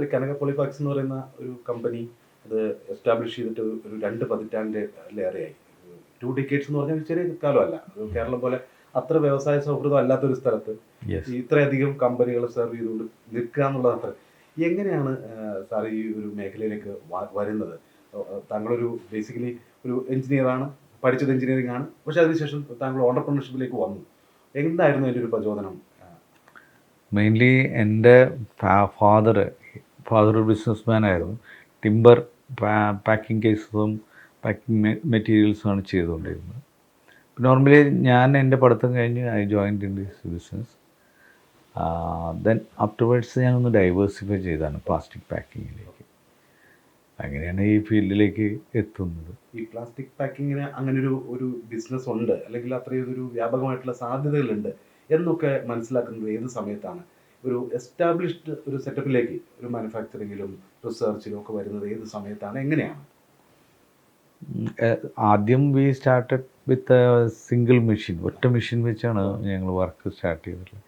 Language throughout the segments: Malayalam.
സോറി കനക പോളിപാക്സ് എന്ന് പറയുന്ന ഒരു കമ്പനി അത് എസ്റ്റാബ്ലിഷ് ചെയ്തിട്ട് ഒരു രണ്ട് പതിറ്റാണ്ടിലേറെയായി ടു ഡിക്കേറ്റ്സ് എന്ന് പറഞ്ഞാൽ ചെറിയ കാലമല്ല. കേരളം പോലെ അത്ര വ്യവസായ സൗഹൃദം അല്ലാത്തൊരു സ്ഥലത്ത് ഇത്രയധികം കമ്പനികൾ സെർവ് ചെയ്തുകൊണ്ട് നിൽക്കുക എന്നുള്ളത് അത്ര. എങ്ങനെയാണ് സാർ ഈ ഒരു മേഖലയിലേക്ക് വരുന്നത്? താങ്കളൊരു ബേസിക്കലി ഒരു എഞ്ചിനീയറാണ് പഠിച്ചത് എഞ്ചിനീയറിംഗ് ആണ് പക്ഷെ അതിനുശേഷം താങ്കൾ ഓണ്ടർപ്രണർഷിപ്പിലേക്ക് വന്നു. എന്തായിരുന്നു അതിന്റെ ഒരു പ്രചോദനം? മെയിൻലി എന്റെ ഫാദർ ഫാദർ ഒരു ബിസിനസ് ആയിരുന്നു ടിമ്പർ പാക്കിംഗ് കേസസും പാക്കിംഗ് മെറ്റീരിയൽസുമാണ് ചെയ്തുകൊണ്ടിരുന്നത്. നോർമലി ഞാൻ എന്റെ പഠിത്തം കഴിഞ്ഞ് I joined in this business then afterwards ഞാനൊന്ന് ഡൈവേഴ്സിഫൈ ചെയ്താണ് പ്ലാസ്റ്റിക് പാക്കിങ്ങിലേക്ക് അങ്ങനെയാണ് ഈ ഫീൽഡിലേക്ക് എത്തുന്നത്. ഈ പ്ലാസ്റ്റിക് പാക്കിങ്ങിന് അങ്ങനെ ഒരു ഒരു ബിസിനസ് ഉണ്ട് അല്ലെങ്കിൽ അത്രയും ഒരു വ്യാപകമായിട്ടുള്ള സാധ്യതകളുണ്ട് എന്നൊക്കെ മനസ്സിലാക്കുന്നത് ഏത് സമയത്താണ്? ഒരു എസ്റ്റാബ്ലിഷ്ഡ് ഒരു സെറ്റപ്പിലേക്ക് ഒരു മാനുഫാക്ചറിങ്ങിലും റിസർച്ചിലും ഒക്കെ വരുന്നത് ഏത് സമയത്താണ്? എങ്ങനെയാണ്? ആദ്യം we started with single machine ഒറ്റ മെഷീൻ വെച്ചാണ് ഞങ്ങൾ വർക്ക് സ്റ്റാർട്ട് ചെയ്തിട്ടുള്ളത്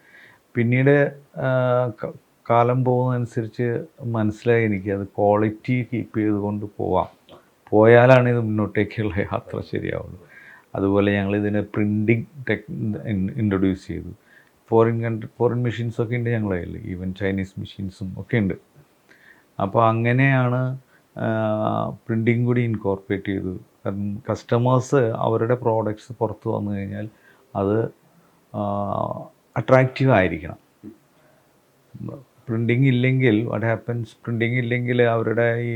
പിന്നീട് കാലം പോകുന്നതനുസരിച്ച് മനസ്സിലായി എനിക്ക് അത് ക്വാളിറ്റി കീപ്പ് ചെയ്തുകൊണ്ട് പോവാം. പോയാലാണ് ഇത് മുന്നോട്ടേക്കുള്ള യാത്ര ശരിയാവുള്ളൂ. അതുപോലെ ഞങ്ങൾ ഇതിന് പ്രിന്റിങ് ടെക് ഇൻട്രൊഡ്യൂസ് ചെയ്തു. ഫോറിൻ കൺട്രി ഫോറിൻ മെഷീൻസൊക്കെ ഉണ്ട് ഞങ്ങളെ കയ്യിൽ ഈവൻ ചൈനീസ് മെഷീൻസും ഒക്കെ ഉണ്ട് അപ്പോൾ അങ്ങനെയാണ് പ്രിന്റിങ് കൂടി ഇൻകോർപ്പറേറ്റ് ചെയ്തത് കാരണം കസ്റ്റമേഴ്സ് അവരുടെ പ്രോഡക്റ്റ്സ് പുറത്ത് വന്നു കഴിഞ്ഞാൽ അത് അട്രാക്റ്റീവ് ആയിരിക്കണം. പ്രിന്റിങ് ഇല്ലെങ്കിൽ വാട്ട് ഹാപ്പൻസ് പ്രിന്റിങ് ഇല്ലെങ്കിൽ അവരുടെ ഈ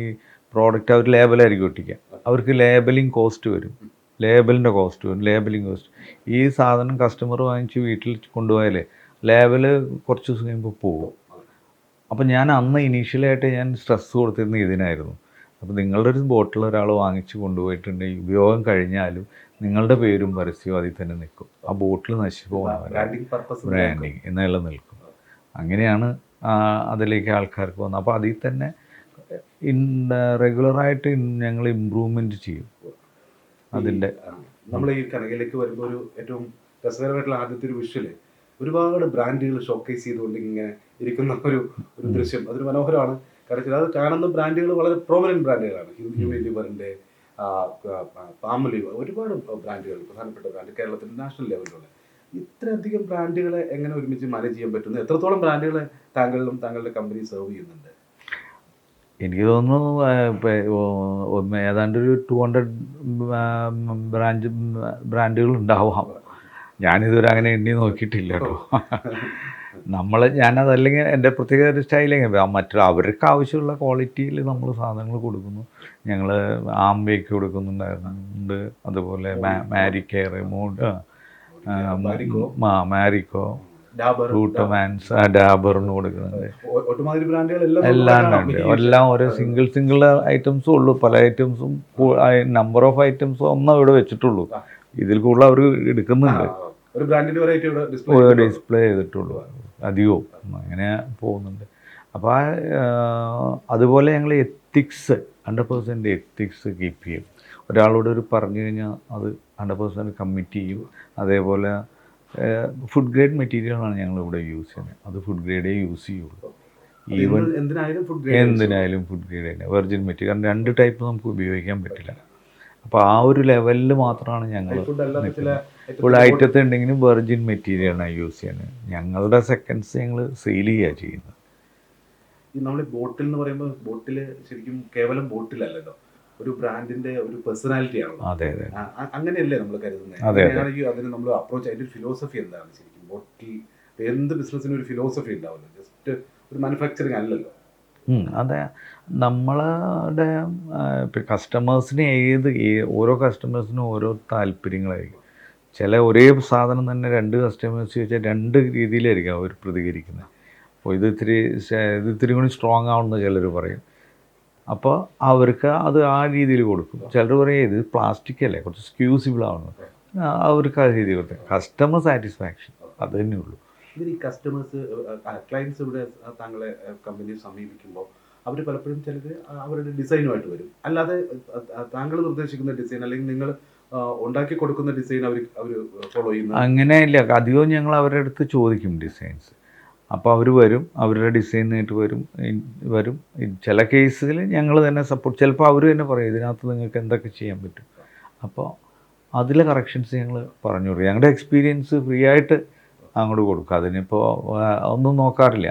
പ്രോഡക്റ്റ് അവർ ലേബലായിരിക്കും ഒട്ടിക്കുക. അവർക്ക് ലേബലിംഗ് കോസ്റ്റ് വരും. ലേബലിന്റെ കോസ്റ്റ് വരും ലേബലിംഗ് കോസ്റ്റ് ഈ സാധനം കസ്റ്റമർ വാങ്ങിച്ച് വീട്ടിൽ കൊണ്ടുപോയാലേ ലേബൽ കുറച്ച് ദിവസം കഴിയുമ്പോൾ പോകും. അപ്പോൾ ഞാൻ അന്ന് ഇനീഷ്യലായിട്ട് ഞാൻ സ്ട്രെസ് കൊടുത്തിരുന്നത് ഇതിനായിരുന്നു. അപ്പോൾ നിങ്ങളുടെ ഒരു ബോട്ടിൽ ഒരാൾ വാങ്ങിച്ച് കൊണ്ടുപോയിട്ടുണ്ടെങ്കിൽ ഉപയോഗം കഴിഞ്ഞാലും നിങ്ങളുടെ പേരും പരസ്യവും അതിൽ തന്നെ നിൽക്കും. ആ ബോട്ടിൽ നശിച്ചു പോകാൻ ബ്രാൻഡിങ് എന്നുള്ള നിൽക്കും. അങ്ങനെയാണ് അതിലേക്ക് ആൾക്കാർക്ക് വന്നത് അപ്പോൾ അതിൽ തന്നെ ഇൻ റെഗുലറായിട്ട് ഞങ്ങൾ ഇമ്പ്രൂവ്മെന്റ് ചെയ്യും. അതിന്റെ നമ്മൾ ഈ കനകയിലേക്ക് വരുമ്പോൾ ഒരു ഏറ്റവും രസകരമായിട്ടുള്ള ആദ്യത്തെ ഒരു വിഷ്വൽ ഒരുപാട് ബ്രാൻഡുകൾ ഷോക്കേസ് ചെയ്തുകൊണ്ട് ഇങ്ങനെ ഇരിക്കുന്ന ഒരു ഒരു ദൃശ്യം. അതൊരു മനോഹരമാണ്. കാരണം അത് കാണുന്ന ബ്രാൻഡുകൾ വളരെ പ്രോമിനന്റ് ബ്രാൻഡുകളാണ് യൂണിലിവറിന്റെ ഫാമിലി ഒരുപാട് ബ്രാൻഡുകൾ പ്രധാനപ്പെട്ട ബ്രാൻഡ് കേരളത്തിൽ നാഷണൽ ലെവലിലുള്ള ഇത്രയധികം ബ്രാൻഡുകളെ എങ്ങനെ ഒരുമിച്ച് മാനേജ് ചെയ്യാൻ പറ്റുന്നു? എത്രത്തോളം ബ്രാൻഡുകളെ താങ്കളിലും താങ്കളുടെ കമ്പനി സെർവ് ചെയ്യുന്നുണ്ട്? എനിക്ക് തോന്നുന്നു ഇപ്പൊ, ഏതാണ്ട് ഒരു ടു ഹൺഡ്രഡ് ബ്രാഞ്ച് ബ്രാൻഡുകൾ ഉണ്ടാവാം. ഞാനിതുവരെ അങ്ങനെ എണ്ണി നോക്കിയിട്ടില്ല കേട്ടോ. നമ്മൾ ഞാനതല്ലെങ്കിൽ എന്റെ പ്രത്യേക ഒരു സ്റ്റൈലെങ്കിൽ മറ്റൊരു അവർക്ക് ആവശ്യമുള്ള ക്വാളിറ്റിയിൽ നമ്മൾ സാധനങ്ങൾ കൊടുക്കുന്നു. ഞങ്ങൾ ആംബേക്ക് കൊടുക്കുന്നുണ്ടായിരുന്നുണ്ട്. അതുപോലെ മാരി കെയർ മോഡ് മാരിക്കോ. റൂട്ടമാൻസ് ഡാബറിന് കൊടുക്കുന്നുണ്ട് എല്ലാം ഉണ്ട്. എല്ലാം ഓരോ സിംഗിൾ സിംഗിൾ ഐറ്റംസും ഉള്ളൂ. പല ഐറ്റംസും നമ്പർ ഓഫ് ഐറ്റംസും ഒന്നും ഇവിടെ വെച്ചിട്ടുള്ളൂ. ഇതിൽ കൂടുതൽ അവർ എടുക്കുന്നുണ്ട്. ഡിസ്പ്ലേ ചെയ്തിട്ടുള്ളൂ. അധികവും. അങ്ങനെ പോകുന്നുണ്ട്. അപ്പോൾ അതുപോലെ ഞങ്ങൾ ethics hundred percent ethics keep ചെയ്യും. ഒരാളോട് ഒരു പറഞ്ഞു കഴിഞ്ഞാൽ അത് ഹൺഡ്രഡ് പെർസെന്റ് കമ്മിറ്റ് ചെയ്യും. അതേപോലെ ഫുഡ് ഗ്രേഡ് മെറ്റീരിയലാണ് ഞങ്ങൾ ഇവിടെ യൂസ് ചെയ്യുന്നത്. അത് ഫുഡ് ഗ്രേഡേ യൂസ് ചെയ്യുള്ളൂ. ഈവൻ എന്ത് എന്തിനായാലും ഫുഡ് ഗ്രേഡ് തന്നെ. വെർജിൻ മെറ്റീരിയൽ കാരണം രണ്ട് ടൈപ്പ് നമുക്ക് ഉപയോഗിക്കാൻ പറ്റില്ല. അപ്പോൾ ആ ഒരു ലെവലിൽ മാത്രമാണ് ഞങ്ങൾ ഇവിടെ ഐറ്റത്തെ ഇപ്പോൾ ഐറ്റത്ത് ഉണ്ടെങ്കിലും വെർജിൻ മെറ്റീരിയലാണ് യൂസ് ചെയ്യുന്നത്. ഞങ്ങളുടെ സെക്കൻഡ്സ് ഞങ്ങൾ സെയിൽ ചെയ്യുക ചെയ്യുന്നത്. നമ്മൾ ബോട്ടിൽ എന്ന് പറയുമ്പോൾ ബോട്ടിൽ ശരിക്കും കേവലം ബോട്ടിലല്ലല്ലോ ഒരു ബ്രാൻഡിന്റെ ഒരു പേഴ്സണാലിറ്റി ആണല്ലോ. അതെ അതെ. അങ്ങനെയല്ലേ നമ്മൾ കരുതുന്നത് അതിന് നമ്മൾ അപ്രോച്ച് അതിന്റെ ഫിലോസഫി എന്താണ് ശരിക്കും? ബോട്ടിൽ എന്ത് ബിസിനസ്സിന് ഒരു ഫിലോസഫി ഉണ്ടാവുമല്ലോ ജസ്റ്റ് ഒരു മാനുഫാക്ചറിങ് അല്ലല്ലോ. അതെ. നമ്മളുടെ കസ്റ്റമേഴ്സിന് ഏത് ഓരോ കസ്റ്റമേഴ്സിനും ഓരോ താല്പര്യങ്ങളായിരിക്കും. ചില ഒരേ സാധനം തന്നെ രണ്ട് കസ്റ്റമേഴ്സ് ചോദിച്ചാൽ രണ്ട് രീതിയിലായിരിക്കും അവർ പ്രതികരിക്കുന്നത്. അപ്പോൾ ഇത് ഇത്തിരി ഇത് ഇത്തിരി കൂടി സ്ട്രോങ് ആവുമെന്ന് ചിലർ പറയും. അപ്പോൾ അവർക്ക് അത് ആ രീതിയിൽ കൊടുക്കും. ചിലർ പറയും ഇത് പ്ലാസ്റ്റിക് അല്ലേ? കുറച്ച് സ്ക്യൂസിബിൾ ആവണം ആ, അവർക്ക് ആ രീതിയിൽ കൊടുക്കും കസ്റ്റമർ സാറ്റിസ്ഫാക്ഷൻ അത് തന്നെ ഉള്ളൂ. ഇതിൽ ഈ കസ്റ്റമേഴ്സ് ക്ലയൻസ് ഇവിടെ താങ്കളെ കമ്പനി സമീപിക്കുമ്പോൾ അവർ പലപ്പോഴും ചിലർ അവരുടെ ഡിസൈനുമായിട്ട് വരും. അല്ലാതെ താങ്കൾ നിർദ്ദേശിക്കുന്ന ഡിസൈൻ അല്ലെങ്കിൽ നിങ്ങൾ ഉണ്ടാക്കി കൊടുക്കുന്ന ഡിസൈൻ അവർ അവർ ഫോളോ ചെയ്യുന്നു അങ്ങനെ ഇല്ല അധികവും ഞങ്ങൾ അവരുടെ അടുത്ത് ചോദിക്കും ഡിസൈൻസ് അപ്പോൾ അവർ വരും അവരുടെ ഡിസൈൻ ഡിസൈനായിട്ട് വരും വരും. ചില കേസിൽ ഞങ്ങൾ തന്നെ സപ്പോർട്ട് ചിലപ്പോൾ അവർ തന്നെ പറയും ഇതിനകത്ത് നിങ്ങൾക്ക് എന്തൊക്കെ ചെയ്യാൻ പറ്റും. അപ്പോൾ അതിലെ കറക്ഷൻസ് ഞങ്ങൾ പറഞ്ഞു കൊടുക്കും. ഞങ്ങളുടെ എക്സ്പീരിയൻസ് ഫ്രീ ആയിട്ട് അങ്ങോട്ട് കൊടുക്കും. അതിനിപ്പോൾ ഒന്നും നോക്കാറില്ല.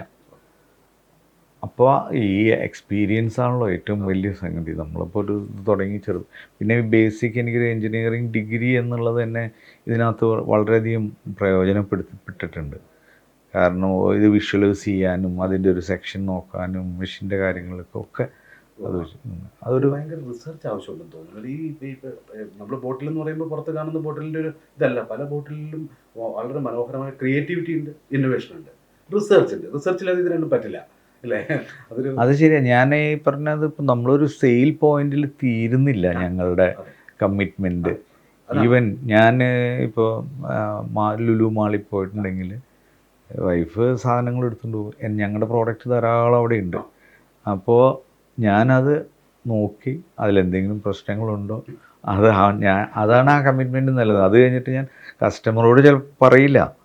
അപ്പോൾ ഈ എക്സ്പീരിയൻസ് ആണല്ലോ ഏറ്റവും വലിയ സംഗതി. നമ്മളിപ്പോൾ ഒരു തുടങ്ങി ചെറുത് പിന്നെ ബേസിക് എനിക്കൊരു എൻജിനീയറിങ് ഡിഗ്രി എന്നുള്ളത് തന്നെ ഇതിനകത്ത് വളരെയധികം പ്രയോജനപ്പെടുത്തിപ്പെട്ടിട്ടുണ്ട്. കാരണം ഇത് വിഷ്വലൈസ് ചെയ്യാനും അതിന്റെ ഒരു സെക്ഷൻ നോക്കാനും മെഷീന്റെ കാര്യങ്ങളൊക്കെ ഒക്കെ അത്. അതൊരു ഭയങ്കര റിസർച്ച് ആവശ്യമുണ്ടെന്ന് തോന്നുന്നു. ഈ നമ്മൾ ബോട്ടിൽ എന്ന് പറയുമ്പോൾ പുറത്ത് കാണുന്ന ബോട്ടിലിന്റെ ഒരു ഇതല്ല. പല ബോട്ടിലും വളരെ മനോഹരമായ ക്രിയേറ്റിവിറ്റി ഉണ്ട് ഇന്നോവേഷൻ ഉണ്ട്. റിസർച്ച് ഉണ്ട്. റിസർച്ചില്ലാതെ ഇത് രണ്ടും പറ്റില്ല. അത് ശരിയാ. ഞാൻ ഈ പറഞ്ഞത് ഇപ്പം നമ്മളൊരു സെയിൽ പോയിന്റിൽ തീരുന്നില്ല ഞങ്ങളുടെ. കമ്മിറ്റ്മെന്റ് ഈവൻ ഞാൻ ഇപ്പോൾ ലുലു മാളിൽ പോയിട്ടുണ്ടെങ്കിൽ വൈഫ് സാധനങ്ങൾ എടുത്തുകൊണ്ട് പോകും. ഞങ്ങളുടെ പ്രോഡക്റ്റ് ധാരാളം അവിടെ ഉണ്ട് അപ്പോൾ ഞാനത് നോക്കി അതിലെന്തെങ്കിലും പ്രശ്നങ്ങളുണ്ടോ? അത് ഞാൻ അതാണ് ആ കമ്മിറ്റ്മെന്റ് നല്ലത്. അത് കഴിഞ്ഞിട്ട് ഞാൻ കസ്റ്റമറോട് ചില പറയില്ല.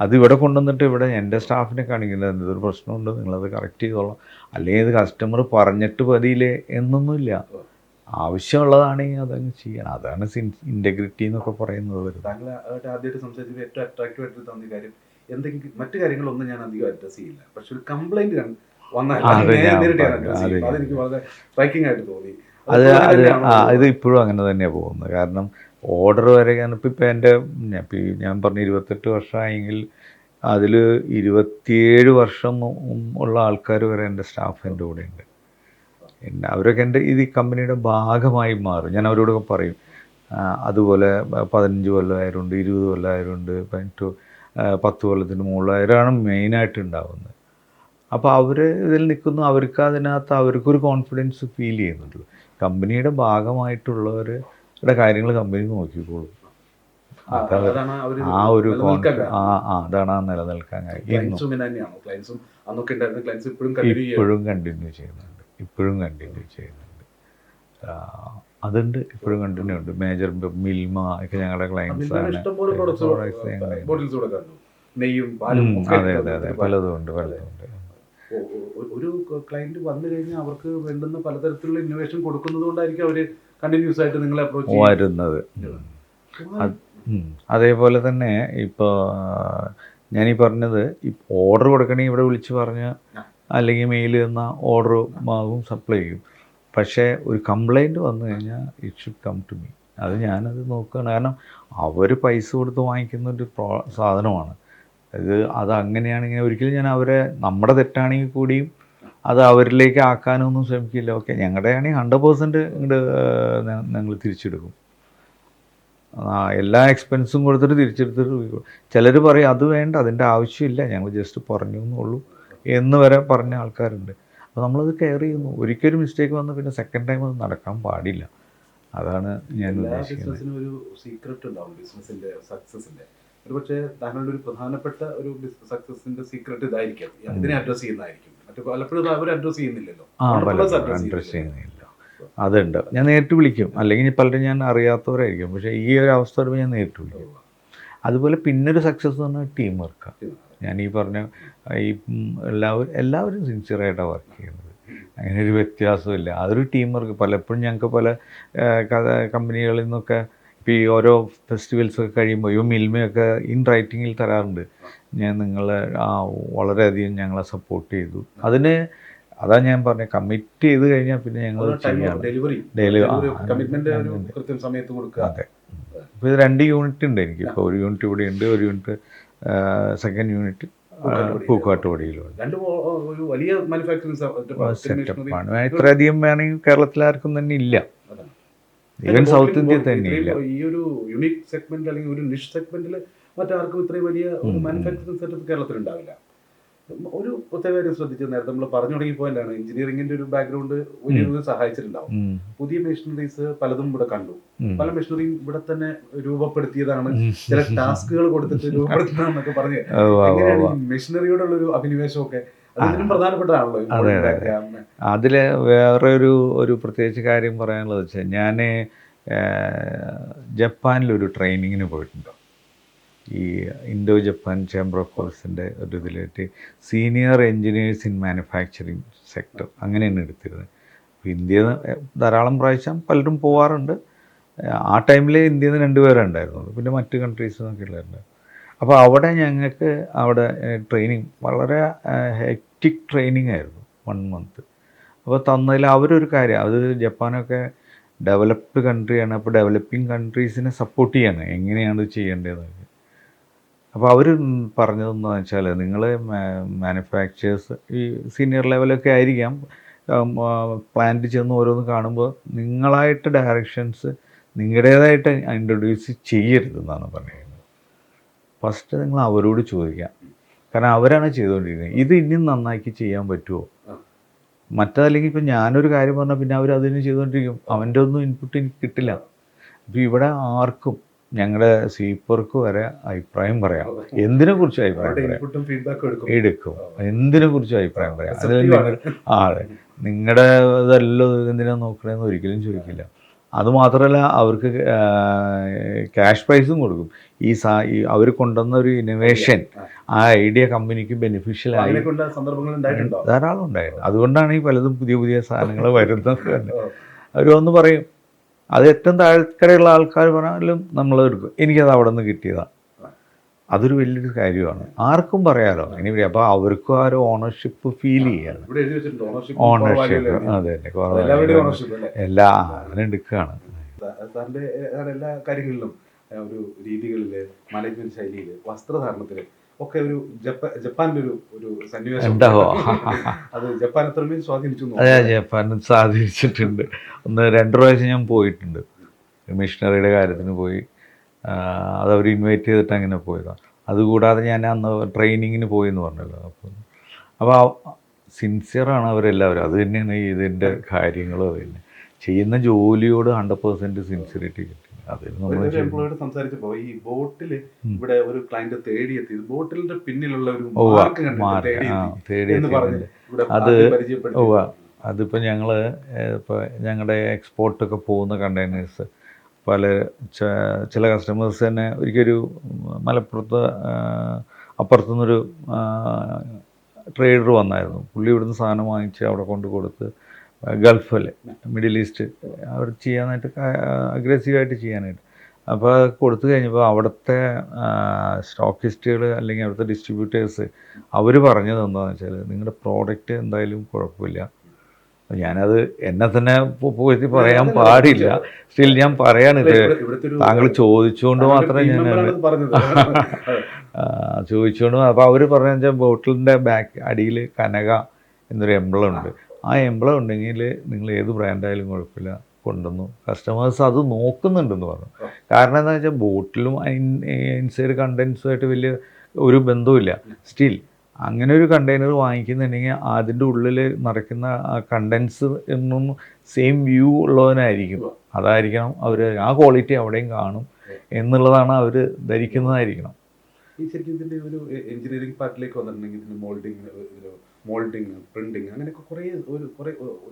അത് ഇവിടെ കൊണ്ടുവന്നിട്ട് ഇവിടെ എന്റെ സ്റ്റാഫിനെ കാണിക്കുന്നത് എന്തൊരു പ്രശ്നമുണ്ട്? നിങ്ങളത് കറക്റ്റ് ചെയ്തോളാം. അല്ലെങ്കിൽ ഇത് കസ്റ്റമർ പറഞ്ഞിട്ട് പതിയില്ലേ എന്നൊന്നുമില്ല. ആവശ്യമുള്ളതാണെങ്കിൽ അതങ്ങ് ചെയ്യണം അതാണ് ഇന്റഗ്രിറ്റി എന്നൊക്കെ പറയുന്നത് വരുന്നത്. എന്തെങ്കിലും മറ്റു കാര്യങ്ങളൊന്നും ഞാൻ അധികം അഡ്രസ് ചെയ്യില്ല പക്ഷെ ഒരു കംപ്ലൈന്റ് വന്നാൽ ഞാൻ നേരിട്ട് ഞാൻ പറഞ്ഞു. ചെയ്യും. അതെനിക്ക് വളരെ സ്ട്രൈക്കിംഗ് ആയിട്ട് തോന്നി അത് അത് ഇത് ഇപ്പോഴും അങ്ങനെ തന്നെയാണ് പോകുന്നത് കാരണം ഓർഡർ വരെ ഞാനിപ്പോൾ ഇപ്പോൾ എന്റെ ഞാൻ ഇപ്പം പറഞ്ഞ ഇരുപത്തെട്ട് വർഷമായെങ്കിൽ അതിൽ ഇരുപത്തിയേഴ് വർഷം ഉള്ള ആൾക്കാർ വരെ എന്റെ സ്റ്റാഫ് എന്റെ കൂടെ ഉണ്ട് പിന്നെ അവരൊക്കെ എന്റെ ഇത് ഈ കമ്പനിയുടെ ഭാഗമായി മാറും ഞാൻ അവരോടൊക്കെ പറയും അതുപോലെ പതിനഞ്ച് കൊല്ലമായവരുണ്ട് ഇരുപത് കൊല്ലമായവരുണ്ട് പതിനെട്ട് പത്ത് കൊല്ലത്തിന് മുകളിലായവരാണ് മെയിനായിട്ട് ഉണ്ടാവുന്നത്. അപ്പോൾ അവർ ഇതിൽ നിൽക്കുന്നു. അവർക്ക് അതിനകത്ത് അവർക്കൊരു കോൺഫിഡൻസ് ഫീൽ ചെയ്യുന്നുണ്ട്. കമ്പനിയുടെ ഭാഗമായിട്ടുള്ളവരുടെ കാര്യങ്ങൾ കമ്പനി നോക്കിക്കോളും. ആ, ഒരു ആ അതാണ് ആ നിലനിൽക്കാൻ ഇപ്പോഴും കണ്ടിന്യൂ ചെയ്യുന്നുണ്ട്. ഇപ്പോഴും കണ്ടിന്യൂ ചെയ്യുന്നുണ്ട്. അതുണ്ട് ഇപ്പോഴും കണ്ടിന്യൂ ഉണ്ട് മേജർ മിൽമ ഒക്കെ ഞങ്ങളുടെ ക്ലയൻസ് ആണ്. അതെ അതെ അതെ. പലതും ഉണ്ട് പലതും ഉണ്ട്. ഒരു ക്ലയന്റ് വന്നു കഴിഞ്ഞാൽ അവർക്ക് വേണ്ടുന്ന പലതരത്തിലുള്ള ഇന്നോവേഷൻ കൊടുക്കുന്നത് കൊണ്ടായിരിക്കും അവർ കണ്ടിന്യൂസ് ആയിട്ട് നിങ്ങളെ അപ്രോച്ച് വരുന്നത്. അതേപോലെ തന്നെ ഇപ്പോൾ ഞാൻ ഈ പറഞ്ഞത് ഓർഡർ കൊടുക്കണമെങ്കിൽ ഇവിടെ വിളിച്ച് പറഞ്ഞ അല്ലെങ്കിൽ മെയിൽ തന്ന ഓർഡർ ആകും സപ്ലൈ ചെയ്യും. പക്ഷേ ഒരു കംപ്ലൈന്റ് വന്നു കഴിഞ്ഞാൽ it should come to me അത് ഞാനത് നോക്കുകയാണ്. കാരണം അവർ പൈസ കൊടുത്ത് വാങ്ങിക്കുന്ന ഒരു പ്രോ സാധനമാണ്. ഇത് അത് അങ്ങനെയാണെങ്കിൽ ഒരിക്കലും ഞാൻ അവരെ നമ്മുടെ തെറ്റാണെങ്കിൽ കൂടിയും അത് അവരിലേക്ക് ആക്കാനൊന്നും ശ്രമിക്കില്ല. ഓക്കെ ഞങ്ങളുടെ ആണെങ്കിൽ ഹൺഡ്രഡ് പേഴ്സന്റ് ഇങ്ങോട്ട് ഞങ്ങൾ തിരിച്ചെടുക്കും. ആ എല്ലാ എക്സ്പെൻസും കൊടുത്തിട്ട് തിരിച്ചെടുത്തിട്ട് ചിലർ പറയും അത് വേണ്ട അതിന്റെ ആവശ്യമില്ല. ഞങ്ങൾ ജസ്റ്റ് പറഞ്ഞു എന്നുള്ളൂ എന്ന് വരെ പറഞ്ഞ ആൾക്കാരുണ്ട്. അപ്പോൾ നമ്മളത് കെയർ ചെയ്യുന്നു. ഒരിക്കലും മിസ്റ്റേക്ക് വന്ന് പിന്നെ സെക്കൻഡ് ടൈം അത് നടക്കാൻ പാടില്ല. അതാണ് ഞാൻ ഉദ്ദേശിക്കുന്നത്. ഒരു സീക്രട്ട് ഉണ്ടാവും ബിസിനസിന്റെ സക്സസിന്റെ ഒരു പക്ഷേ താങ്കളുടെ ഒരു പ്രധാനപ്പെട്ട ഒരു സക്സസിന്റെ സീക്രട്ട് ഇതായിരിക്കും. ഇതിനെ അഡ്രസ് ചെയ്യുന്നതായിരിക്കും. മറ്റു പലപ്പോഴും അവർ അഡ്രസ് ചെയ്യുന്നില്ലല്ലോ. അഡ്രസ്. ചെയ്യുന്നില്ല. അതുണ്ട്. ഞാൻ നേരിട്ട് വിളിക്കും. അല്ലെങ്കിൽ പലരും ഞാൻ അറിയാത്തവരായിരിക്കും. പക്ഷേ ഈ ഒരു അവസ്ഥ വരുമ്പോൾ ഞാൻ നേരിട്ട് വിളിക്കും. അതുപോലെ പിന്നൊരു സക്സസ് എന്ന് പറഞ്ഞാൽ ടീം വർക്കാണ് ഞാൻ ഈ പറഞ്ഞ ഈ എല്ലാവരും എല്ലാവരും സിൻസിയറായിട്ടാണ് വർക്ക് ചെയ്യുന്നത്. അങ്ങനെ ഒരു വ്യത്യാസമില്ല അതൊരു ടീം വർക്ക് പലപ്പോഴും ഞങ്ങൾക്ക് പല കഥ- കമ്പനികളിൽ നിന്നൊക്കെ ഇപ്പോൾ ഈ ഓരോ ഫെസ്റ്റിവൽസ് ഒക്കെ കഴിയുമ്പോൾ ഈ മിൽമയൊക്കെ ഇൻ റൈറ്റിങ്ങിൽ തരാറുണ്ട്. ഞാൻ നിങ്ങളെ ആ വളരെയധികം ഞങ്ങളെ സപ്പോർട്ട് ചെയ്തു. അതിന് അതാ ഞാൻ പറഞ്ഞ കമ്മിറ്റ് ചെയ്ത് കഴിഞ്ഞാൽ പിന്നെ ഞങ്ങൾ ഡെലിവറി കൊടുക്കുക. അതെ. ഇപ്പോൾ ഇത് രണ്ട് യൂണിറ്റ് ഉണ്ട് എനിക്ക്. ഇപ്പോൾ ഒരു യൂണിറ്റ് ഇവിടെ ഉണ്ട് ഒരു യൂണിറ്റ് സെക്കൻഡ് യൂണിറ്റ്. പൂക്കാട്ടുപടിയിലുണ്ട്. വലിയ മാനുഫാക്ചറിംഗ് സെറ്റപ്പാണ് ഇത്രയധികം വേണമെങ്കിൽ കേരളത്തിൽ ആർക്കും തന്നെ ഇല്ല. ഈവൻ സൗത്ത് ഇന്ത്യ തന്നെ ഇല്ല. ഈ ഒരു യുണീക് സെഗ്മെന്റ് അല്ലെങ്കിൽ ഒരു നിഷ് സെഗ്മെന്റിൽ മറ്റാർക്കും ഇത്രയും വലിയ മാനുഫാക്ചറിംഗ് സെറ്റപ്പ് കേരളത്തിൽ ഉണ്ടാവില്ല ഒരു പ്രത്യേക കാര്യം ശ്രദ്ധിച്ചത് നേരത്തെ നമ്മൾ പറഞ്ഞു തുടങ്ങിയ പോയിന്റാണ് എഞ്ചിനീയറിംഗിന്റെ ഒരു ബാക്ക്ഗ്രൗണ്ട് വലിയ സഹായിച്ചിട്ടുണ്ടാവും. പുതിയ മെഷീനറീസ് പലതും ഇവിടെ കണ്ടു. പല മെഷീനറിയും ഇവിടെ തന്നെ രൂപപ്പെടുത്തിയതാണ്. ചില ടാസ്കുകൾ കൊടുത്തിട്ട് രൂപപ്പെടുത്തുന്നതെന്നൊക്കെ പറഞ്ഞ്. എങ്ങനെയാണ് ഈ മെഷീനറിയോടുള്ള ഒരു അഭിനിവേശമൊക്കെ അതെ, അതെ. അതിൽ വേറെ ഒരു ഒരു പ്രത്യേകിച്ച് കാര്യം പറയാനുള്ളത് വെച്ചാൽ ഞാൻ ജപ്പാനിലൊരു ട്രെയിനിങ്ങിന് പോയിട്ടുണ്ട്. ഈ ഇൻഡോ ജപ്പാൻ ചേംബർ ഓഫ് കോഴ്സിന്റെ ഒരു ഇതിലായിട്ട് senior engineers in manufacturing sector അങ്ങനെയാണ് എടുത്തിരുന്നത്. അപ്പോൾ ഇന്ത്യയിൽ ധാരാളം പ്രാവശ്യം പലരും പോവാറുണ്ട്. ആ ടൈമിൽ ഇന്ത്യയിൽ നിന്ന് രണ്ടുപേരെ ഉണ്ടായിരുന്നുള്ളൂ പിന്നെ മറ്റ് കൺട്രീസ് നിന്നൊക്കെ ഉള്ളവരുണ്ട്. അപ്പോൾ അവിടെ ഞങ്ങൾക്ക് അവിടെ ട്രെയിനിങ് വളരെ ഹെക്റ്റിക് ട്രെയിനിങ് ആയിരുന്നു വൺ മന്ത് അപ്പോൾ തന്നതിൽ അവരൊരു കാര്യം അത് ജപ്പാനൊക്കെ ഡെവലപ്ഡ് കൺട്രിയാണ് അപ്പോൾ ഡെവലപ്പിംഗ് കൺട്രീസിനെ സപ്പോർട്ട് ചെയ്യാണ്. എങ്ങനെയാണ് ചെയ്യേണ്ടതെന്ന് അപ്പോൾ അവർ പറഞ്ഞതെന്ന് വെച്ചാൽ നിങ്ങൾ മാനുഫാക്ചേഴ്സ് ഈ സീനിയർ ലെവലൊക്കെ ആയിരിക്കാം. പ്ലാന്റ് ചെന്ന് ഓരോന്ന് കാണുമ്പോൾ നിങ്ങളായിട്ട് ഡയറക്ഷൻസ് നിങ്ങളുടേതായിട്ട് ഇൻട്രൊഡ്യൂസ് ചെയ്യരുതെന്നാണ് പറയുന്നത്. ഫസ്റ്റ് നിങ്ങൾ അവരോട് ചോദിക്കാം കാരണം അവരാണ് ചെയ്തുകൊണ്ടിരിക്കുന്നത്. ഇത് ഇനിയും നന്നാക്കി ചെയ്യാൻ പറ്റുമോ. മറ്റതല്ലെങ്കിൽ ഇപ്പം ഞാനൊരു കാര്യം പറഞ്ഞാൽ പിന്നെ അവർ അതിന് ചെയ്തുകൊണ്ടിരിക്കും. അവന്റെ ഒന്നും ഇൻപുട്ട് എനിക്ക് കിട്ടില്ല. അപ്പോൾ ഇവിടെ ആർക്കും ഞങ്ങളുടെ സ്വീപ്പർക്ക് വരെ അഭിപ്രായം പറയാം. എന്തിനെ കുറിച്ച് അഭിപ്രായം പറയാം? എടുക്കും. എന്തിനെ കുറിച്ച് അഭിപ്രായം പറയാം? അതിൽ നിങ്ങൾ ആ നിങ്ങളുടെ ഇതല്ലോ എന്തിനാ നോക്കണേന്ന് ഒരിക്കലും ചോദിക്കില്ല. അതുമാത്രമല്ല അവർക്ക് ക്യാഷ് പ്രൈസും കൊടുക്കും. ഈ സാ അവർ കൊണ്ടുവന്ന ഒരു ഇന്നോവേഷൻ ആ ഐഡിയ കമ്പനിക്ക് ബെനിഫിഷ്യൽ ആയി. ധാരാളം ഉണ്ടായിരുന്നു. അതുകൊണ്ടാണ് ഈ പലതും പുതിയ പുതിയ സാധനങ്ങൾ വരുന്നത് തന്നെ. വന്ന് പറയും അത് ഏറ്റവും താഴെക്കരയുള്ള ആൾക്കാർ പറഞ്ഞാലും നമ്മൾ എടുക്കും. എനിക്കത് അവിടെ നിന്ന് കിട്ടിയതാണ് അതൊരു വലിയൊരു കാര്യമാണ്. ആർക്കും പറയാലോ? ഇനി അപ്പോൾ അവർക്കും ആ ഒരു ഓണർഷിപ്പ് ഫീൽ ചെയ്യാണ്. ഓണർഷിപ്പ് അതെ അതെ. എല്ലാ അങ്ങനെ എടുക്കുകയാണ്. എല്ലാ കാര്യങ്ങളിലും ഒരു രീതികളിൽ മാനേജ്മെന്റ് ശൈലിയിൽ വസ്ത്രധാരണത്തിൽ ഒക്കെ ഒരു ജപ്പാ ജപ്പാന്റെ ഒരു ഒരു സന്നിവേശം ഉണ്ടാവോ അത് ജപ്പാൻ അത്രമേൽ സ്വാധീനിച്ചു അതെ ജപ്പാൻ സ്വാധീനിച്ചിട്ടുണ്ട്. ഒന്ന് രണ്ട് പ്രാവശ്യം ഞാൻ പോയിട്ടുണ്ട്. മിഷണറിയുടെ കാര്യത്തിന് പോയി. അത് അവർ ഇൻവൈറ്റ് ചെയ്തിട്ട് അങ്ങനെ പോയതാണ് അതുകൂടാതെ ഞാൻ അന്ന് ട്രെയിനിങ്ങിന് പോയി എന്ന് പറഞ്ഞല്ലോ അപ്പോൾ അപ്പോൾ സിൻസിയറാണ് അവരെല്ലാവരും. അത് തന്നെയാണ് ഇതിന്റെ കാര്യങ്ങളും അത് തന്നെ. ചെയ്യുന്ന ജോലിയോട് ഹൺഡ്രഡ് പെർസെന്റ് സിൻസിയറിറ്റി ഒരു- എംപ്ലോയിയോട് സംസാരിച്ചപ്പോ ഈ ബോട്ടിൽ ഇവിടെ ഒരു ക്ലയന്റ് തേടിയെത്തിയത് ബോട്ടിലിന്റെ പിന്നിലുള്ള ഒരു മാർക്ക് തേടിയെത്തി തേടിയെത്തി ഇവിടെ അത്. അതിപ്പോൾ ഞങ്ങൾ ഇപ്പോൾ ഞങ്ങളുടെ എക്സ്പോർട്ടൊക്കെ പോകുന്ന കണ്ടെയ്നേഴ്സ് പല ചില കസ്റ്റമേഴ്സ് തന്നെ ഒരിക്കലൊരു മലപ്പുറത്ത് അപ്പുറത്തുനിന്നൊരു ട്രേഡർ വന്നായിരുന്നു. പുള്ളി ഇവിടുന്ന് സാധനം വാങ്ങിച്ച് അവിടെ കൊണ്ട് കൊടുത്ത് ഗൾഫിൽ മിഡിൽ ഈസ്റ്റ്. അവർ ചെയ്യാനായിട്ട് അഗ്രസീവായിട്ട് ചെയ്യാനായിട്ട്. അപ്പോൾ അത് കൊടുത്തു കഴിഞ്ഞപ്പോൾ അവിടുത്തെ സ്റ്റോക്കിസ്റ്റുകൾ അല്ലെങ്കിൽ അവിടുത്തെ ഡിസ്ട്രിബ്യൂട്ടേഴ്സ് അവർ പറഞ്ഞത് എന്താണെന്ന് വെച്ചാൽ നിങ്ങളുടെ പ്രോഡക്റ്റ് എന്തായാലും കുഴപ്പമില്ല. ഞാനത് എന്നെ തന്നെ പോയി പറയാൻ പാടില്ല. സ്റ്റിൽ ഞാൻ പറയാണിത് ഇവിടെ- താങ്കൾ ചോദിച്ചുകൊണ്ട് മാത്രമേ ഞാൻ. ചോദിച്ചുകൊണ്ട് അപ്പോൾ അവർ പറഞ്ഞു വെച്ചാൽ ബോട്ടിലിന്റെ ബാക്ക് അടിയിൽ കനക എന്നൊരു എംബ്ലം ഉണ്ട്. ആ എംബ്ലം ഉണ്ടെങ്കിൽ നിങ്ങൾ ഏത് ബ്രാൻഡായാലും കുഴപ്പമില്ല കൊണ്ടുവന്നു. കസ്റ്റമേഴ്സ് അത് നോക്കുന്നുണ്ടെന്ന് പറഞ്ഞു. കാരണം എന്താ വെച്ചാൽ ബോട്ടിലും ഇൻസൈഡ് കണ്ടൻസുമായിട്ട് വലിയ ഒരു ബന്ധവുമില്ല. സ്റ്റിൽ അങ്ങനെ ഒരു കണ്ടെയ്നർ വാങ്ങിക്കുന്നുണ്ടെങ്കിൽ അതിന്റെ ഉള്ളിൽ നിറയ്ക്കുന്ന കണ്ടൻസ് എന്നും സെയിം വ്യൂ ഉള്ളവനായിരിക്കും. അതായിരിക്കണം അവർ ആ ക്വാളിറ്റി അവിടെയും കാണും എന്നുള്ളതാണ് അവർ ധരിക്കുന്നതായിരിക്കണം. ഈ ശരിക്കും ഇതിന്റെ ഒരു എഞ്ചിനീയറിംഗ് പാർട്ടിലേക്ക് വന്നിട്ടുണ്ടെങ്കിൽ ഇതിന്റെ മോൾഡിങ് പ്രിന്റിങ് അങ്ങനെയൊക്കെ കുറേ ഒരു കുറേ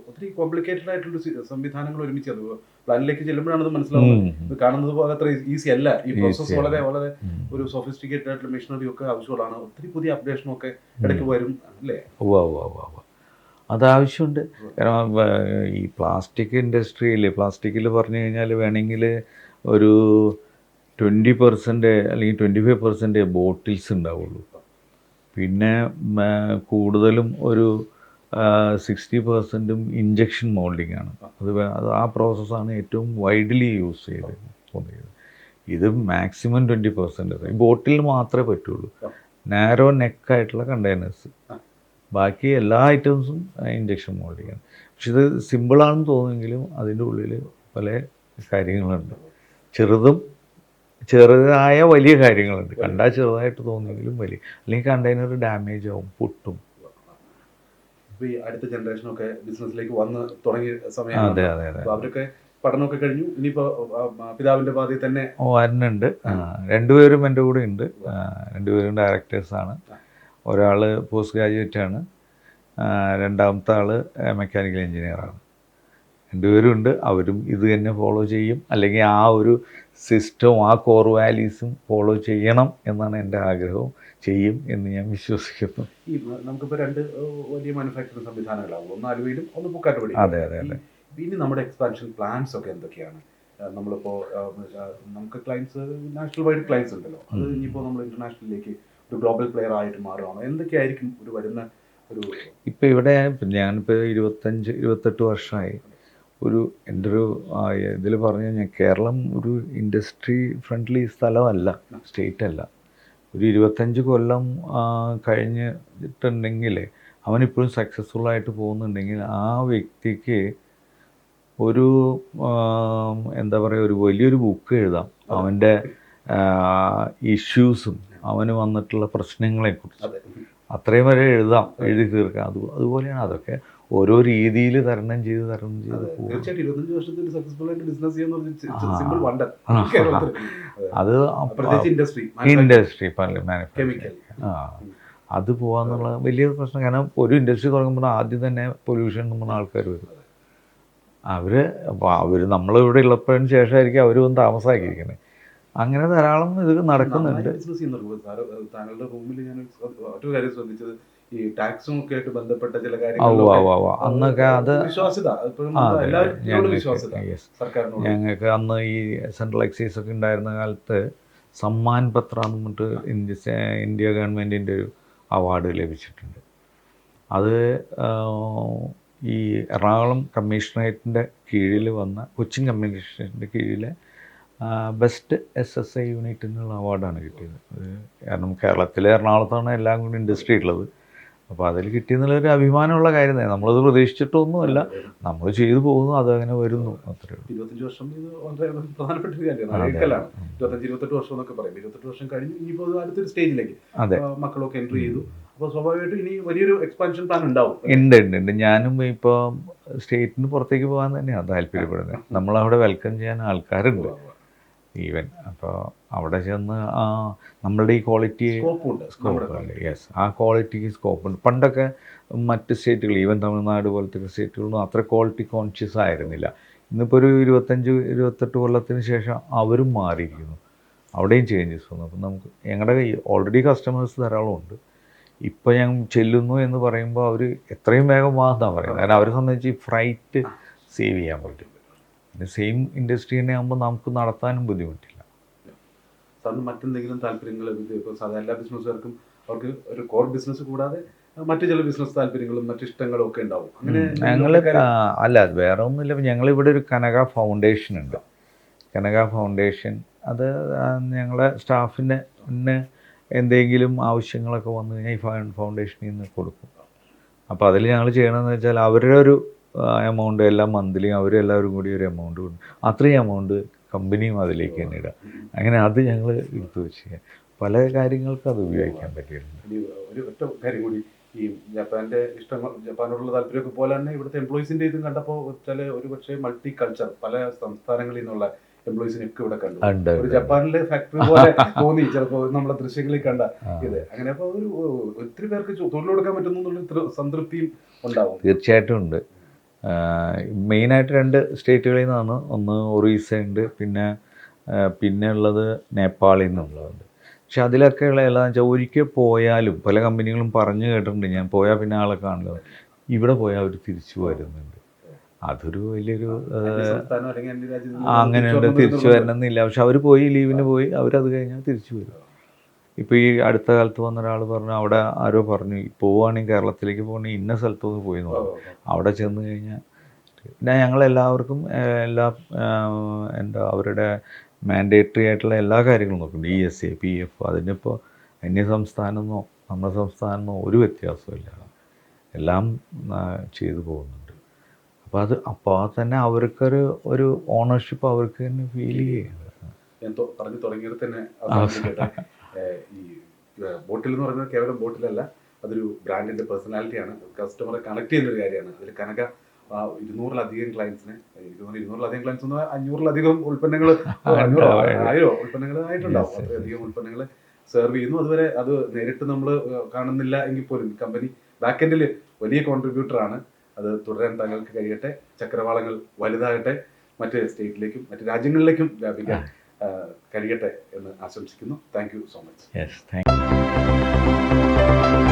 ഒത്തിരി കോംപ്ലിക്കേറ്റഡ് ആയിട്ടുള്ള സംവിധാനങ്ങൾ ഒരുമിച്ച് അത് പ്ലാനിലേക്ക് ചെല്ലുമ്പോഴാണ് അത് മനസ്സിലാവുന്നത്. കാണുന്നത് പോലെ അത്ര ഈസി അല്ല. ഈ പ്രോസസ്സ് വളരെ. വളരെ. ഒരു സോഫിസ്റ്റിക്കേറ്റഡ് ആയിട്ടുള്ള മെഷീനറി ഒക്കെ ആവശ്യമുള്ളതാണ്. ഒത്തിരി പുതിയ അപ്ഡേഷനും ഒക്കെ ഇടയ്ക്ക് വരും അല്ലേ? അതാവശ്യമുണ്ട് കാരണം ഈ പ്ലാസ്റ്റിക് ഇൻഡസ്ട്രിയിൽ പ്ലാസ്റ്റിക്കിൽ പറഞ്ഞു കഴിഞ്ഞാൽ വേണമെങ്കിൽ ഒരു ട്വന്റി പെർസെന്റ് അല്ലെങ്കിൽ ട്വന്റി ഫൈവ് പെർസെന്റ് ബോട്ടിൽസ് ഉണ്ടാവുള്ളൂ. പിന്നെ കൂടുതലും ഒരു സിക്സ്റ്റി പെർസെന്റും ഇഞ്ചക്ഷൻ മോൾഡിംഗ് ആണ്. അത് അത് ആ പ്രോസസ്സാണ് ഏറ്റവും വൈഡ്ലി യൂസ് ചെയ്ത് തോന്നിയത്. ഇത് മാക്സിമം ട്വന്റി പെർസെന്റ് ബോട്ടിൽ മാത്രമേ പറ്റുള്ളൂ. നാരോ നെക്കായിട്ടുള്ള കണ്ടെയ്നേഴ്സ് ബാക്കി എല്ലാ ഐറ്റംസും ഇഞ്ചക്ഷൻ മോൾഡിംഗ് ആണ്. പക്ഷെ ഇത് സിമ്പിളാണെന്ന് തോന്നുമെങ്കിലും അതിന്റെ ഉള്ളിൽ പല കാര്യങ്ങളുണ്ട്. ചെറുതും ചെറുതായ വലിയ കാര്യങ്ങളുണ്ട്. കണ്ടാൽ ചെറുതായിട്ട് തോന്നുമെങ്കിലും വലിയ. അല്ലെങ്കിൽ കണ്ടെയ്നർ ഡാമേജ് ആവും പൊട്ടും. ഈ അടുത്ത ജനറേഷനൊക്കെ ബിസിനസ്സിലേക്ക് വന്ന് തുടങ്ങിയ സമയമാണ്. അവരൊക്കെ പഠനമൊക്കെ കഴിഞ്ഞു. ഇനിയിപ്പോ പിതാവിന്റെ പാതയിൽ തന്നെ ഓ വരുന്നുണ്ട് രണ്ടുപേരും എന്റെ കൂടെ ഉണ്ട്. രണ്ടുപേരും ഡയറക്ടേഴ്സാണ് ഒരാൾ പോസ്റ്റ് ഗ്രാജുവേറ്റ് ആണ്. രണ്ടാമത്തെ ആൾ മെക്കാനിക്കൽ എഞ്ചിനീയറാണ് രണ്ടുപേരും ഉണ്ട്. അവരും ഇത് തന്നെ ഫോളോ ചെയ്യും. അല്ലെങ്കിൽ ആ ഒരു സിസ്റ്റവും ആ കോർ വാല്യൂസും ഫോളോ ചെയ്യണം എന്നാണ് എന്റെ ആഗ്രഹവും. ചെയ്യും എന്ന് ഞാൻ വിശ്വസിക്കുന്നു. ഈ നമുക്കിപ്പോൾ രണ്ട് വലിയ മാനുഫാക്ചറിംഗ് സംവിധാനങ്ങളാകും ഒന്ന് ആലുവയിലും ഒന്ന് പൂക്കാട്ടുപടി അതെ അതെ അതെ. ഇനി നമ്മുടെ എക്സ്പാൻഷൻ പ്ലാൻസ് ഒക്കെ എന്തൊക്കെയാണ്? നമ്മളിപ്പോൾ നമുക്ക് ക്ലയൻസ് നാഷണൽ വൈഡ് ക്ലയൻസ് ഉണ്ടല്ലോ. അത്. ഇനിയിപ്പോൾ നമ്മൾ ഇന്റർനാഷണലിലേക്ക് ഒരു ഗ്ലോബൽ പ്ലെയർ ആയിട്ട് മാറുകയാണോ എന്തൊക്കെയായിരിക്കും ഒരു വരുന്ന ഒരു ഇപ്പം ഇവിടെ ഞാനിപ്പോൾ ഇരുപത്തഞ്ച് ഇരുപത്തെട്ട് വർഷമായി ഒരു എന്റെ ഒരു ഇതിൽ പറഞ്ഞു കഴിഞ്ഞാൽ കേരളം ഒരു ഇൻഡസ്ട്രി ഫ്രണ്ട്ലി സ്ഥലമല്ല സ്റ്റേറ്റ് അല്ല. ഒരു ഇരുപത്തഞ്ച് കൊല്ലം കഴിഞ്ഞിട്ടുണ്ടെങ്കിൽ അവനിപ്പോഴും സക്സസ്ഫുൾ ആയിട്ട് പോകുന്നുണ്ടെങ്കിൽ ആ വ്യക്തിക്ക് ഒരു എന്താ പറയുക ഒരു വലിയൊരു ബുക്ക് എഴുതാം. അവന്റെ ഇഷ്യൂസും അവന് വന്നിട്ടുള്ള പ്രശ്നങ്ങളെക്കുറിച്ച്. അതെ. അത്രയും വരെ എഴുതാം എഴുതി തീർക്കാം. അത് അതുപോലെയാണ് അതൊക്കെ. ഓരോ രീതിയിൽ തരണം ചെയ്ത് തരണം ചെയ്ത് അതെ പോകും തീർച്ചയായിട്ടും ഇരുപത്തഞ്ച് വർഷത്തിൽ സക്സസ്ഫുൾ ആയിട്ട് ബിസിനസ്. സിമ്പിൾ വണ്ടർ അത്. ഇൻഡസ്ട്രി ഇൻഡസ്ട്രി കെമിക്കൽ ആ. അത് പോകാന്നുള്ള വലിയ പ്രശ്നം. കാരണം ഒരു ഇൻഡസ്ട്രി തുടങ്ങുമ്പോൾ ആദ്യം തന്നെ പൊല്യൂഷൻ എന്ന് പറഞ്ഞ ആൾക്കാർ വരും. അവർ അവർ നമ്മളിവിടെ ഉള്ളപ്പോഴതിന് ശേഷമായിരിക്കും അവരും വന്ന് താമസമാക്കിയിരിക്കുന്നത് അങ്ങനെ ധാരാളം ഇത് നടക്കുന്നുണ്ട്. താങ്കളുടെ റൂമിൽ ഞാൻ ഒരു കാര്യം ശ്രദ്ധിച്ചത്. ഈ ടാക്സും ഒക്കെ ആയിട്ട് ബന്ധപ്പെട്ട ചില ഉവ്വ്. അന്നൊക്കെ അത് വിശ്വാസ്യത. ഞങ്ങൾക്ക് അന്ന് ഈ സെൻട്രൽ എക്സൈസ് ഒക്കെ ഉണ്ടായിരുന്ന കാലത്ത് സമ്മാൻ പത്ര എന്ന് പറഞ്ഞിട്ട് ഇന്ത്യ ഇന്ത്യ ഗവൺമെന്റിന്റെ ഒരു അവാർഡ് ലഭിച്ചിട്ടുണ്ട്. അത് ഈ എറണാകുളം കമ്മീഷണറേറ്റിന്റെ കീഴിൽ വന്ന കൊച്ചിൻ കമ്മീഷണറേറ്റിന്റെ കീഴിലെ ബെസ്റ്റ് എസ് എസ് ഐ യൂണിറ്റിനുള്ള അവാർഡാണ് കിട്ടിയത്. കാരണം കേരളത്തിലെ എറണാകുളത്താണ് എല്ലാം കൂടി ഇൻഡസ്ട്രി ഉള്ളത്. അപ്പോൾ അതിൽ കിട്ടിയെന്നുള്ളൊരു അഭിമാനമുള്ള കാര്യം തന്നെ. നമ്മളത് പ്രതീക്ഷിച്ചിട്ടൊന്നുമല്ല. നമ്മൾ ചെയ്തു പോകുന്നു അതങ്ങനെ വരുന്നു. അത്രേ ഉള്ളൂ. ഇരുപത്തഞ്ച് വർഷം ഇത് വളരെ പ്രധാനപ്പെട്ട ഒരു കാര്യമാണ് ഇരുപത്തഞ്ച് ഇരുപത്തെട്ട് വർഷം എന്നൊക്കെ പറയും. ഇരുപത്തെട്ട് വർഷം കഴിഞ്ഞ് ഇനിയിപ്പോൾ അടുത്തൊരു സ്റ്റേജിലേക്ക് അതെ. മക്കളൊക്കെ എൻട്രി ചെയ്തു. അപ്പോൾ സ്വാഭാവികമായിട്ടും ഇനി വലിയൊരു എക്സ്പാൻഷൻ പ്ലാൻ ഉണ്ടാവും. ഉണ്ട് ഉണ്ട് ഉണ്ട്. ഞാനും ഇപ്പോൾ സ്റ്റേറ്റിന് പുറത്തേക്ക് പോകാൻ തന്നെയാണ് താല്പര്യപ്പെടുന്നത്. നമ്മളവിടെ വെൽക്കം ചെയ്യാൻ ആൾക്കാരുണ്ട്. ഈവൻ. അപ്പോൾ അവിടെ ചെന്ന് ആ നമ്മളുടെ ഈ ക്വാളിറ്റി സ്കോപ്പുണ്ട്. യെസ് ആ ക്വാളിറ്റിക്ക് സ്കോപ്പ് ഉണ്ട് പണ്ടൊക്കെ മറ്റ് സ്റ്റേറ്റുകൾ ഈവൻ തമിഴ്നാട് പോലത്തെ സ്റ്റേറ്റുകളൊന്നും അത്ര ക്വാളിറ്റി കോൺഷ്യസ് ആയിരുന്നില്ല. ഇന്നിപ്പോൾ ഒരു ഇരുപത്തഞ്ച് ഇരുപത്തെട്ട് കൊല്ലത്തിന് ശേഷം അവരും മാറിയിരിക്കുന്നു. അവിടെയും ചേഞ്ചസ് വന്നു. അപ്പം നമുക്ക് ഞങ്ങളുടെ ഓൾറെഡി കസ്റ്റമേഴ്സ് ധാരാളം ഉണ്ട്. ഇപ്പോൾ ഞാൻ ചെല്ലുന്നു എന്ന് പറയുമ്പോൾ അവർ എത്രയും വേഗം വാന്നാണ് പറയുന്നത്. കാരണം അവരെ സംബന്ധിച്ച് ഈ ഫ്രൈറ്റ് സേവ് ചെയ്യാൻ പറ്റും. സെയിം ഇൻഡസ്ട്രി തന്നെ ആകുമ്പോൾ നമുക്ക് നടത്താനും ബുദ്ധിമുട്ടില്ല. സാറിന് മറ്റെന്തെങ്കിലും താല്പര്യങ്ങൾ ഇപ്പോൾ സാധാരണ എല്ലാ ബിസിനസ്സുകാർക്കും അവർക്ക് ഒരു കോർ ബിസിനസ് കൂടാതെ മറ്റു ചില ബിസിനസ് താല്പര്യങ്ങളും മറ്റു ഇഷ്ടങ്ങളും ഒക്കെ ഉണ്ടാവും. അങ്ങനെ ഞങ്ങൾ അല്ല വേറെ ഒന്നുമില്ല. ഞങ്ങളിവിടെ ഒരു കനക ഫൗണ്ടേഷൻ ഉണ്ട്. കനക ഫൗണ്ടേഷൻ അത് ഞങ്ങളെ സ്റ്റാഫിന് എന്തെങ്കിലും ആവശ്യങ്ങളൊക്കെ വന്നു കഴിഞ്ഞാൽ ഈ ഫൗണ്ടേഷനിൽ നിന്ന് കൊടുക്കും. അപ്പോൾ അതിൽ ഞങ്ങൾ ചെയ്യണമെന്ന് വെച്ചാൽ അവരുടെ ഒരു എമൗണ്ട് എല്ലാം മന്ത്ലി അവരെല്ലാവരും കൂടി ഒരു എമൗണ്ട് കൊടുക്കും അത്രയും എമൗണ്ട് കമ്പനിയും അതിലേക്ക് തന്നെ ഇടുക അങ്ങനെ അത് ഞങ്ങൾ എടുത്തു വെച്ച്. പല കാര്യങ്ങൾക്കും അത് ഉപയോഗിക്കാൻ പറ്റിയിട്ടുണ്ട്. ഒരു ഒറ്റ കാര്യം കൂടി. ഈ ജപ്പാന്റെ ഇഷ്ടങ്ങൾ ജപ്പാനോടുള്ള താല്പര്യമൊക്കെ പോലെ തന്നെ ഇവിടുത്തെ എംപ്ലോയീസിന്റെ ഇതും കണ്ടപ്പോൾ ചില ഒരു പക്ഷേ മൾട്ടി കൾച്ചർ പല സംസ്ഥാനങ്ങളിൽ നിന്നുള്ള എംപ്ലോയീസിനൊക്കെ ഇവിടെ കണ്ടു. ഒരു ജപ്പാനിലെ ഫാക്ടറി പോലെ തോന്നി. ചിലപ്പോൾ നമ്മളെ ദൃശ്യങ്ങളിൽ കണ്ട. ഇത്. അങ്ങനെ അപ്പോൾ ഒരു ഒത്തിരി പേർക്ക് തൊഴിൽ കൊടുക്കാൻ പറ്റുന്നു എന്നുള്ള സംതൃപ്തിയും ഉണ്ടാവും. തീർച്ചയായിട്ടും ഉണ്ട്. മെയിനായിട്ട് രണ്ട് സ്റ്റേറ്റുകളിൽ നിന്നാണ്. ഒന്ന് ഒറീസ ഉണ്ട് പിന്നെ പിന്നെ ഉള്ളത് നേപ്പാളിൽ നിന്നുള്ളതുണ്ട്. പക്ഷെ അതിലൊക്കെ ഉള്ള എന്താണെന്ന് വെച്ചാൽ ഒരിക്കൽ പോയാലും പല കമ്പനികളും പറഞ്ഞു കേട്ടിട്ടുണ്ട്. ഞാൻ പോയാൽ പിന്നെ ആളെ കാണില്ല ഇവിടെ പോയാൽ അവർ തിരിച്ചു വരുന്നുണ്ട്. അതൊരു വലിയൊരു അങ്ങനെയുണ്ട്. തിരിച്ചു തിരിച്ചു വരണമെന്നില്ല. പക്ഷെ അവർ പോയി ലീവിന് പോയി അവരത് കഴിഞ്ഞാൽ തിരിച്ചു വരും. ഇപ്പോൾ ഈ അടുത്ത കാലത്ത് വന്ന ഒരാൾ പറഞ്ഞു അവിടെ ആരോ പറഞ്ഞു പോവുകയാണെങ്കിൽ കേരളത്തിലേക്ക് പോകണമെങ്കിൽ ഇന്ന സ്ഥലത്തൊന്ന് പോയി എന്ന് പറഞ്ഞു അവിടെ ചെന്ന് കഴിഞ്ഞാൽ പിന്നെ ഞങ്ങളെല്ലാവർക്കും എല്ലാ എന്താ അവരുടെ മാൻഡേറ്ററി ആയിട്ടുള്ള എല്ലാ കാര്യങ്ങളും നോക്കും D S A P F അതിനിപ്പോൾ അന്യ സംസ്ഥാനമെന്നോ നമ്മുടെ സംസ്ഥാനമെന്നോ ഒരു വ്യത്യാസമില്ല എല്ലാം ചെയ്തു പോകുന്നുണ്ട്. അപ്പോൾ അത് അപ്പോൾ തന്നെ അവർക്കൊരു ഒരു ഓണർഷിപ്പ് അവർക്ക് തന്നെ ഫീൽ ചെയ്യുന്നത് ഞാൻ പറഞ്ഞു തുടങ്ങിയത് തന്നെ ഈ ബോട്ടിൽ എന്ന് പറയുന്നത് കേവലം ബോട്ടിലല്ല അതൊരു ബ്രാൻഡിന്റെ പേഴ്സണാലിറ്റിയാണ് കസ്റ്റമറെ കണക്ട് ചെയ്യുന്ന ഒരു കാര്യമാണ്. അതിൽ കനക ഇരുന്നൂറിലധികം ക്ലയൻസിന് ഇരുന്നൂറ് ഇരുന്നൂറിലധികം ക്ലയൻസ് ഒന്ന് അഞ്ഞൂറിലധികം ഉൽപ്പന്നങ്ങൾ അഞ്ഞൂറോ ആയിരോ ഉൽപ്പന്നങ്ങൾ ആയിട്ടുണ്ടാവും. അത്രയധികം ഉൽപ്പന്നങ്ങൾ സെർവ് ചെയ്യുന്നു. അതുവരെ അത് നേരിട്ട് നമ്മൾ കാണുന്നില്ല എങ്കിൽ പോലും. കമ്പനി ബാക്ക് എൻഡിൽ വലിയ കോൺട്രിബ്യൂട്ടർ ആണ്. അത് തുടരാൻ താങ്കൾക്ക് കഴിയട്ടെ. ചക്രവാളങ്ങൾ വലുതാകട്ടെ. മറ്റ് സ്റ്റേറ്റിലേക്കും മറ്റ് രാജ്യങ്ങളിലേക്കും വ്യാപിക്കാൻ ആ, കഴിയട്ടെ എന്ന് ആശംസിക്കുന്നു. Thank so much yes thank